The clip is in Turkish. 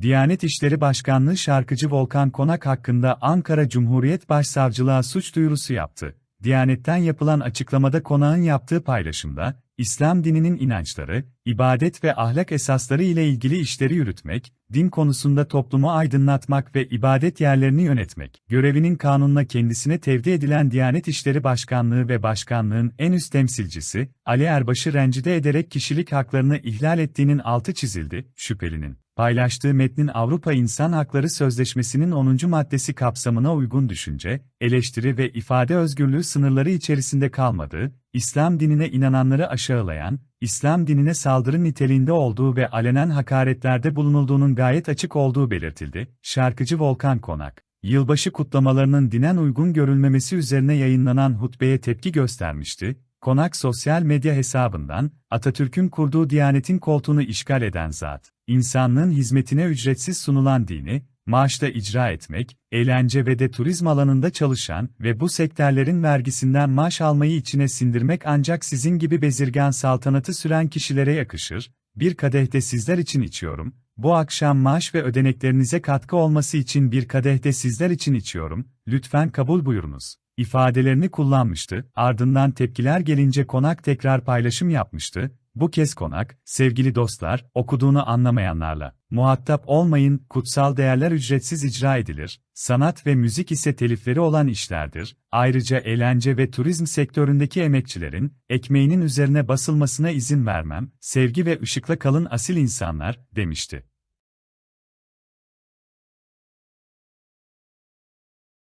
Diyanet İşleri Başkanlığı şarkıcı Volkan Konak hakkında Ankara Cumhuriyet Başsavcılığa suç duyurusu yaptı. Diyanet'ten yapılan açıklamada Konak'ın yaptığı paylaşımda, İslam dininin inançları, ibadet ve ahlak esasları ile ilgili işleri yürütmek, din konusunda toplumu aydınlatmak ve ibadet yerlerini yönetmek, görevinin kanunla kendisine tevdi edilen Diyanet İşleri Başkanlığı ve Başkanlığın en üst temsilcisi, Ali Erbaş'ı rencide ederek kişilik haklarını ihlal ettiğinin altı çizildi, şüphelinin. Paylaştığı metnin Avrupa İnsan Hakları Sözleşmesi'nin 10. maddesi kapsamına uygun düşünce, eleştiri ve ifade özgürlüğü sınırları içerisinde kalmadığı, İslam dinine inananları aşağılayan, İslam dinine saldırı niteliğinde olduğu ve alenen hakaretlerde bulunulduğunun gayet açık olduğu belirtildi. Şarkıcı Volkan Konak, yılbaşı kutlamalarının dinen uygun görülmemesi üzerine yayınlanan hutbeye tepki göstermişti. Konak sosyal medya hesabından, Atatürk'ün kurduğu Diyanet'in koltuğunu işgal eden zat, insanlığın hizmetine ücretsiz sunulan dini, maaşla icra etmek, eğlence ve de turizm alanında çalışan ve bu sektörlerin vergisinden maaş almayı içine sindirmek ancak sizin gibi bezirgan saltanatı süren kişilere yakışır, bir kadehte sizler için içiyorum, bu akşam maaş ve ödeneklerinize katkı olması için bir kadehte sizler için içiyorum, lütfen kabul buyurunuz ifadelerini kullanmıştı, ardından tepkiler gelince konak tekrar paylaşım yapmıştı, bu kez konak, sevgili dostlar, okuduğunu anlamayanlarla, muhatap olmayın, kutsal değerler ücretsiz icra edilir, sanat ve müzik ise telifleri olan işlerdir, ayrıca eğlence ve turizm sektöründeki emekçilerin, ekmeğinin üzerine basılmasına izin vermem, sevgi ve ışıkla kalın asil insanlar, demişti.